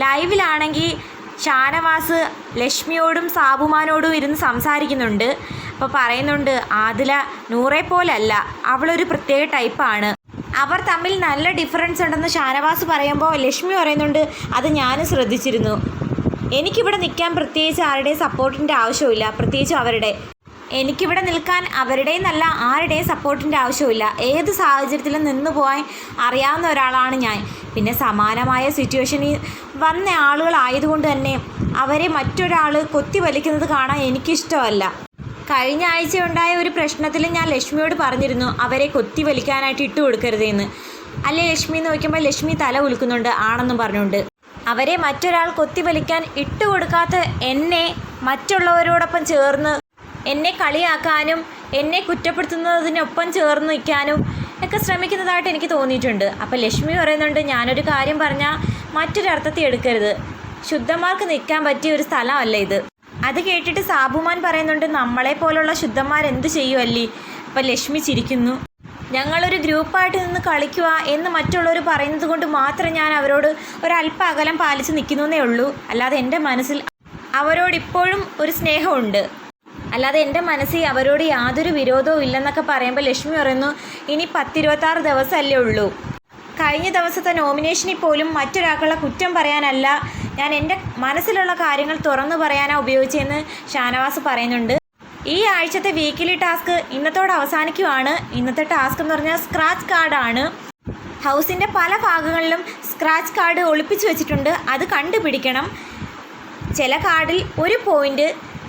ലൈവിലാണെങ്കിൽ ഷാനവാസ് ലക്ഷ്മിയോടും സാബുമാനോടും ഇരുന്ന് സംസാരിക്കുന്നുണ്ട്. അപ്പോൾ പറയുന്നുണ്ട് ആദില നൂറെ പോലല്ല അവളൊരു പ്രത്യേക ടൈപ്പാണ്. അവർ തമ്മിൽ നല്ല ഡിഫറൻസ് ഉണ്ടെന്ന് ഷാനവാസ് പറയുമ്പോൾ ലക്ഷ്മി പറയുന്നുണ്ട് അത് ഞാനും ശ്രദ്ധിച്ചിരുന്നു. എനിക്കിവിടെ നിൽക്കാൻ പ്രത്യേകിച്ച് ആരുടെയും സപ്പോർട്ടിന്റെ ആവശ്യമില്ല പ്രത്യേകിച്ച് അവരുടെ. എനിക്കിവിടെ നിൽക്കാൻ അവരുടെയും നല്ല ആരുടെയും സപ്പോർട്ടിന്റെ ആവശ്യമില്ല ഏത് സാഹചര്യത്തിലും നിന്ന് പോകാൻ അറിയാവുന്ന ഒരാളാണ് ഞാൻ. പിന്നെ സമാനമായ സിറ്റുവേഷനിൽ വന്ന ആളുകളായതുകൊണ്ട് തന്നെ അവരെ മറ്റൊരാൾ കൊത്തി വലിക്കുന്നത് കാണാൻ എനിക്കിഷ്ടമല്ല. കഴിഞ്ഞ ആഴ്ച ഉണ്ടായ ഒരു പ്രശ്നത്തിൽ ഞാൻ ലക്ഷ്മിയോട് പറഞ്ഞിരുന്നു അവരെ കൊത്തി വലിക്കാനായിട്ട് ഇട്ട് കൊടുക്കരുതെന്ന്. അല്ലേ ലക്ഷ്മി നോക്കുമ്പോൾ ലക്ഷ്മി തല ഉലുക്കുന്നുണ്ട് ആണെന്നും പറഞ്ഞുകൊണ്ട്. അവരെ മറ്റൊരാൾ കൊത്തി വലിക്കാൻ ഇട്ട് കൊടുക്കാത്ത എന്നെ മറ്റുള്ളവരോടൊപ്പം ചേർന്ന് എന്നെ കളിയാക്കാനും എന്നെ കുറ്റപ്പെടുത്തുന്നതിനൊപ്പം ചേർന്ന് നിൽക്കാനും ഒക്കെ ശ്രമിക്കുന്നതായിട്ട് എനിക്ക് തോന്നിയിട്ടുണ്ട്. അപ്പോൾ ലക്ഷ്മി പറയുന്നുണ്ട് ഞാനൊരു കാര്യം പറഞ്ഞാൽ മറ്റൊരർത്ഥത്തിൽ എടുക്കരുത്. ശുദ്ധന്മാർക്ക് നിൽക്കാൻ പറ്റിയ ഒരു സ്ഥലമല്ല ഇത്. അത് കേട്ടിട്ട് സാബുമാൻ പറയുന്നുണ്ട് നമ്മളെ പോലുള്ള ശുദ്ധന്മാർ എന്ത് ചെയ്യുമല്ലേ അപ്പം ലക്ഷ്മി ചിരിക്കുന്നു. ഞങ്ങളൊരു ഗ്രൂപ്പായിട്ട് നിന്ന് കളിക്കുക എന്ന് മറ്റുള്ളവർ പറയുന്നത് കൊണ്ട് മാത്രം ഞാൻ അവരോട് ഒരല്പ അകലം പാലിച്ച് നിൽക്കുന്നേ ഉള്ളൂ. അല്ലാതെ എന്റെ മനസ്സിൽ അവരോട് ഇപ്പോഴും ഒരു സ്നേഹമുണ്ട്. അല്ലാതെ എന്റെ മനസ്സിൽ അവരോട് യാതൊരു വിരോധവും ഇല്ലെന്നൊക്കെ പറയുമ്പോൾ ലക്ഷ്മി പറയുന്നു ഇനി പത്തിരുപത്താറ് ദിവസമല്ലേ ഉള്ളൂ. കഴിഞ്ഞ ദിവസത്തെ നോമിനേഷനിൽ പോലും മറ്റൊരാൾക്കുള്ള കുറ്റം പറയാനല്ല. ഞാൻ എന്റെ മനസ്സിലുള്ള കാര്യങ്ങൾ തുറന്നു പറയാനാണ് ഉപയോഗിച്ചതെന്ന് ഷാനവാസ് പറയുന്നുണ്ട്. ഈ ആഴ്ചത്തെ വീക്കിലി ടാസ്ക് ഇന്നത്തോടെ അവസാനിക്കുവാണ്. ഇന്നത്തെ ടാസ്ക് എന്ന് പറഞ്ഞാൽ സ്ക്രാച്ച് കാർഡാണ് ഹൗസിന്റെ പല ഭാഗങ്ങളിലും സ്ക്രാച്ച് കാർഡ് ഒളിപ്പിച്ചു വെച്ചിട്ടുണ്ട്. അത് കണ്ടുപിടിക്കണം. ചില കാർഡിൽ ഒരു പോയിന്റ്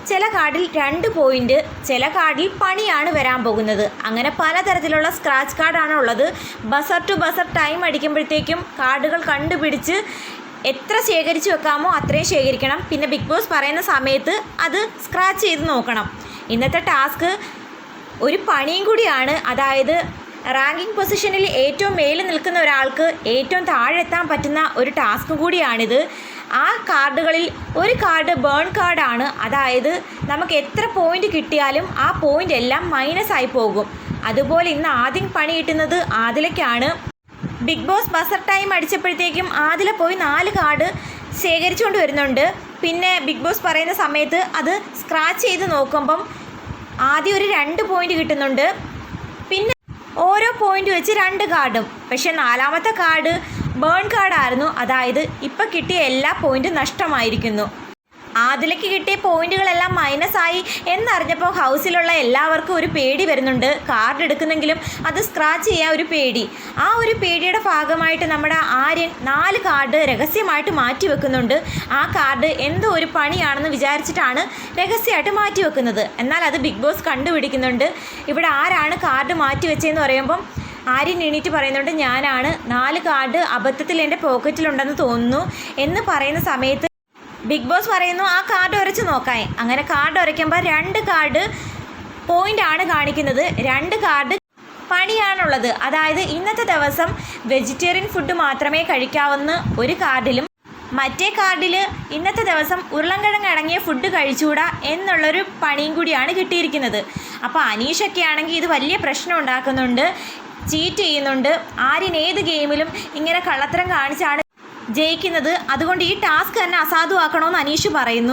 ചില കാർഡിൽ രണ്ട് പോയിന്റ് ചില കാർഡിൽ പണിയാണ് വരാൻ പോകുന്നത്. അങ്ങനെ പലതരത്തിലുള്ള സ്ക്രാച്ച് കാർഡാണ് ഉള്ളത്. ബസർ ടു ബസർ ടൈം അടിക്കുമ്പോഴത്തേക്കും കാർഡുകൾ കണ്ടുപിടിച്ച് എത്ര ശേഖരിച്ച് വെക്കാമോ അത്രയും ശേഖരിക്കണം. പിന്നെ ബിഗ് ബോസ് പറയുന്ന സമയത്ത് അത് സ്ക്രാച്ച് ചെയ്ത് നോക്കണം. ഇന്നത്തെ ടാസ്ക് ഒരു പണിയും കൂടിയാണ്. അതായത് റാങ്കിംഗ് പൊസിഷനിൽ ഏറ്റവും മേലിൽ നിൽക്കുന്ന ഒരാൾക്ക് ഏറ്റവും താഴെത്താൻ പറ്റുന്ന ഒരു ടാസ്ക് കൂടിയാണിത്. ആ കാർഡുകളിൽ ഒരു കാർഡ് ബേൺ കാർഡാണ്. അതായത് നമുക്ക് എത്ര പോയിന്റ് കിട്ടിയാലും ആ പോയിന്റ് എല്ലാം മൈനസ് ആയി പോകും. അതുപോലെ ഇന്ന് ആദ്യം പണി കിട്ടുന്നത് ആദിലയ്ക്കാണ്. ബിഗ് ബോസ് ബസർ ടൈം അടിച്ചപ്പോഴത്തേക്കും ആദില പോയി നാല് കാർഡ് ശേഖരിച്ചുകൊണ്ട് വരുന്നുണ്ട്. പിന്നെ ബിഗ് ബോസ് പറയുന്ന സമയത്ത് അത് സ്ക്രാച്ച് ചെയ്ത് നോക്കുമ്പം ആദ്യം ഒരു രണ്ട് പോയിന്റ് കിട്ടുന്നുണ്ട്. പിന്നെ ഓരോ പോയിന്റ് വെച്ച് രണ്ട് കാർഡും. പക്ഷെ നാലാമത്തെ കാർഡ് ബേൺ കാർഡായിരുന്നു. അതായത് ഇപ്പം കിട്ടിയ എല്ലാ പോയിന്റും നഷ്ടമായിരിക്കുന്നു. ആദിലയ്ക്ക് കിട്ടിയ പോയിന്റുകളെല്ലാം ആയി എന്നറിഞ്ഞപ്പോൾ ഹൗസിലുള്ള എല്ലാവർക്കും ഒരു പേടി വരുന്നുണ്ട്. കാർഡ് എടുക്കുന്നെങ്കിലും അത് സ്ക്രാച്ച് ചെയ്യാൻ ഒരു പേടി. ആ ഒരു പേടിയുടെ ഭാഗമായിട്ട് നമ്മുടെ ആര്യൻ നാല് കാർഡ് രഹസ്യമായിട്ട് മാറ്റി വെക്കുന്നുണ്ട്. ആ കാർഡ് എന്തോ ഒരു പണിയാണെന്ന് വിചാരിച്ചിട്ടാണ് രഹസ്യമായിട്ട് മാറ്റി വെക്കുന്നത്. എന്നാൽ അത് ബിഗ് ബോസ് കണ്ടുപിടിക്കുന്നുണ്ട്. ഇവിടെ ആരാണ് കാർഡ് മാറ്റി വെച്ചതെന്ന് പറയുമ്പം ആര്യൻ എണീറ്റ് പറയുന്നുണ്ട് ഞാനാണ്. നാല് കാർഡ് അബദ്ധത്തിൽ എന്റെ പോക്കറ്റിലുണ്ടെന്ന് തോന്നുന്നു. എന്ന് പറയുന്ന സമയത്ത് ബിഗ് ബോസ് പറയുന്നു ആ കാർഡ് ഉരച്ച് നോക്കാൻ അങ്ങനെ കാർഡ് ഉരയ്ക്കുമ്പോൾ രണ്ട് കാർഡ് പോയിന്റ് ആണ് കാണിക്കുന്നത്. രണ്ട് കാർഡ് പണിയാണുള്ളത്. അതായത് ഇന്നത്തെ ദിവസം വെജിറ്റേറിയൻ ഫുഡ് മാത്രമേ കഴിക്കാവുന്ന ഒരു കാർഡിലും മറ്റേ കാർഡിൽ ഇന്നത്തെ ദിവസം ഉരുളൻകിഴങ്ങ് അടങ്ങിയ ഫുഡ് കഴിച്ചുകൂടാ എന്നുള്ളൊരു പണിയും കൂടിയാണ് കിട്ടിയിരിക്കുന്നത്. അപ്പോൾ അനീഷൊക്കെ ആണെങ്കിൽ ഇത് വലിയ പ്രശ്നം ഉണ്ടാക്കുന്നുണ്ട്. ചീറ്റ് ചെയ്യുന്നുണ്ട്. ആര്യൻ ഏത് ഗെയിമിലും ഇങ്ങനെ കള്ളത്തരം കാണിച്ചാണ് ജയിക്കുന്നത്. അതുകൊണ്ട് ഈ ടാസ്ക് തന്നെ അസാധുവാക്കണമെന്ന് അനീഷ് പറയുന്നു.